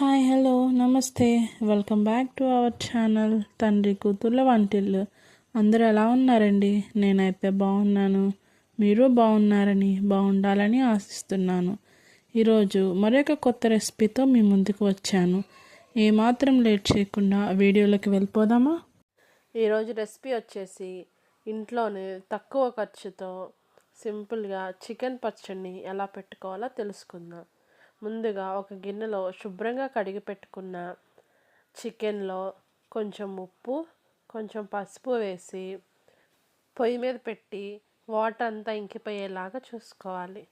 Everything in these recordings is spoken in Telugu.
Hi hello namaste. Welcome back to our channel తండ్రి కూతుర్ల వంటిల్లు. అందరూ ఎలా ఉన్నారండి? నేనైతే బాగున్నాను. మీరు బాగున్నారని బాగుండాలని ఆశిస్తున్నాను. ఈరోజు మరొక కొత్త రెసిపీతో మీ ముందుకు వచ్చాను. ఏమాత్రం లేట్ చేయకుండా వీడియోలోకి వెళ్ళిపోదామా? ఈరోజు రెసిపీ వచ్చేసి ఇంట్లోనే తక్కువ ఖర్చుతో సింపుల్గా చికెన్ పచ్చడిని ఎలా పెట్టుకోవాలో తెలుసుకుందాం. ముందుగా ఒక గిన్నెలో శుభ్రంగా కడిగి పెట్టుకున్న చికెన్లో కొంచెం ఉప్పు కొంచెం పసుపు వేసి పొయ్యి మీద పెట్టి వాటర్ అంతా ఇంకిపోయేలాగా చూసుకోవాలి.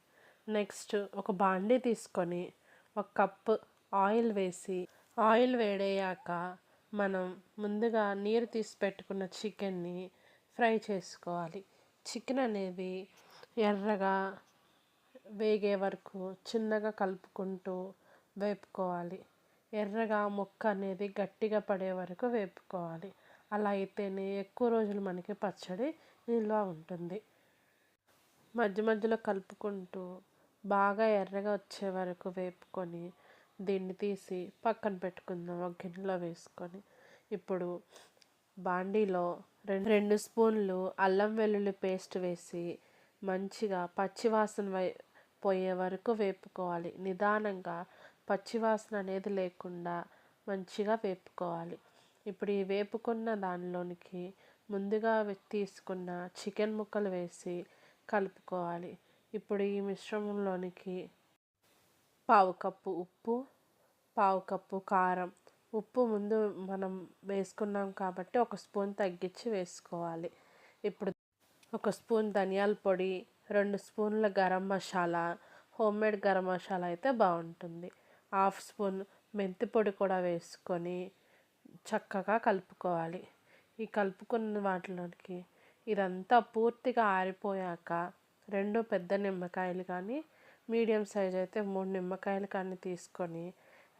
నెక్స్ట్ ఒక బాండీ తీసుకొని ఒక కప్పు ఆయిల్ వేసి ఆయిల్ వేడయ్యాక మనం ముందుగా నీరు తీసి పెట్టుకున్న చికెన్ని ఫ్రై చేసుకోవాలి. చికెన్ అనేది ఎర్రగా వేగే వరకు చిన్నగా కలుపుకుంటూ వేపుకోవాలి. ఎర్రగా ముక్క అనేది గట్టిగా పడే వరకు వేపుకోవాలి. అలా అయితేనే ఎక్కువ రోజులు మనకి పచ్చడి నిల్వ ఉంటుంది. మధ్య మధ్యలో కలుపుకుంటూ బాగా ఎర్రగా వచ్చే వరకు వేపుకొని దీన్ని తీసి పక్కన పెట్టుకుందాం ఒక గిన్నెలో వేసుకొని. ఇప్పుడు బాండీలో రెండు రెండు స్పూన్లు అల్లం వెల్లుల్లి పేస్ట్ వేసి మంచిగా పచ్చివాసన పోయే వరకు వేపుకోవాలి. నిదానంగా పచ్చివాసన అనేది లేకుండా మంచిగా వేపుకోవాలి. ఇప్పుడు ఈ వేపుకున్న దానిలోనికి ముందుగా తీసుకున్న చికెన్ ముక్కలు వేసి కలుపుకోవాలి. ఇప్పుడు ఈ మిశ్రమంలోనికి పావు కప్పు ఉప్పు పావు కప్పు కారం. ఉప్పు ముందు మనం వేసుకున్నాం కాబట్టి ఒక స్పూన్ తగ్గించి వేసుకోవాలి. ఇప్పుడు ఒక స్పూన్ ధనియాల పొడి రెండు స్పూన్ల గరం మసాలా హోమ్మేడ్ గరం మసాలా అయితే బాగుంటుంది. హాఫ్ స్పూన్ మెంతి పొడి కూడా వేసుకొని చక్కగా కలుపుకోవాలి. ఈ కలుపుకున్న వాటిలోకి ఇదంతా పూర్తిగా ఆరిపోయాక రెండు పెద్ద నిమ్మకాయలు కానీ మీడియం సైజ్ అయితే మూడు నిమ్మకాయలు కానీ తీసుకొని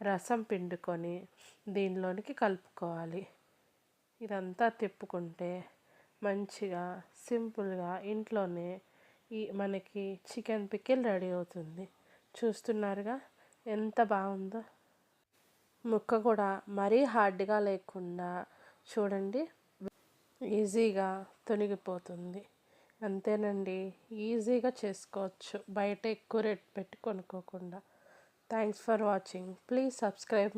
రసం పిండుకొని దీనిలోనికి కలుపుకోవాలి. ఇదంతా తిప్పుకుంటే మంచిగా సింపుల్గా ఇంట్లోనే ఈ మనకి చికెన్ పికిల్ రెడీ అవుతుంది. చూస్తున్నారుగా ఎంత బాగుందో. ముక్క కూడా మరీ హార్డ్గా లేకుండా చూడండి. ఈజీగా తొనిగిపోతుంది. అంతేనండి ఈజీగా చేసుకోవచ్చు. బయట ఎక్కువ రేట్ పెట్టి కొనుక్కోకుండా. Thanks for watching. Please subscribe my